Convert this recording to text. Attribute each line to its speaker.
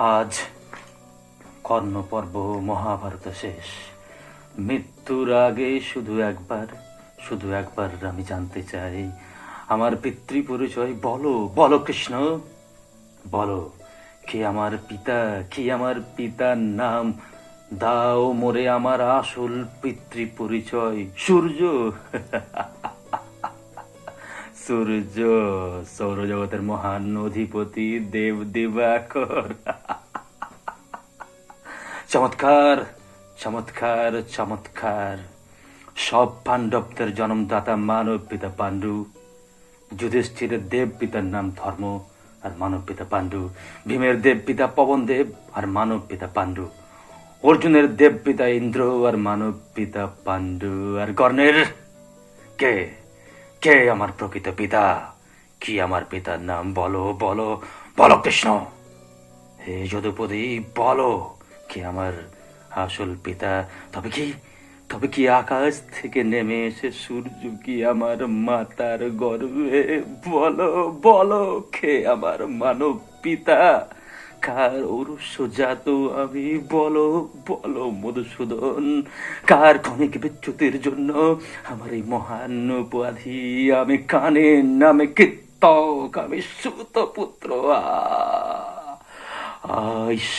Speaker 1: আজ কর্ণ পর্ব মহাভারত শেষ। মৃত্যুর আগে শুধু একবার শুধু একবার আমি জানতে চাই, আমার পিতৃ পরিচয় বলো বলো কৃষ্ণ, বলো, কে আমার পিতা, কি আমার পিতার নাম? দাও মোরে আমার আসল পিতৃ পরিচয় সূর্য। সূর্য সৌরজগতের মহান অধিপতি দেব দিবাকর। চমৎকার চমৎকার চমৎকার। সব পাণ্ডবদের জন্মদাতা মানব পিতা পাণ্ডু। যুধিষ্ঠিরের দেব পিতার নাম ধর্ম আর মানব পিতা পাণ্ডু। ভীমের দেব পিতা পবন দেব আর মানব পিতা পাণ্ডু। অর্জুনের দেব পিতা ইন্দ্র আর মানব পিতা পাণ্ডু। আর কর্ণের কে? কে আমার প্রকৃত পিতা? কি আমার পিতার নাম বলো বলো বলো কৃষ্ণ। হে যদুপতি বলো, কে আমার আসল পিতা? তবে কি তবে কি আকাশ থেকে নেমে এসে সূর্য কি আমার মাতার গর্ভে? বলো বলো, কে আমার মানব পিতা? কার ঔরস্য জাত আমি বলো বলো মধুসূদন, কার ক্ষণিক বিচ্যুতির জন্য আমার এই মহান উপাধি? আমি কানে, নামে কীর্তক, আমি সুত পুত্র আইস।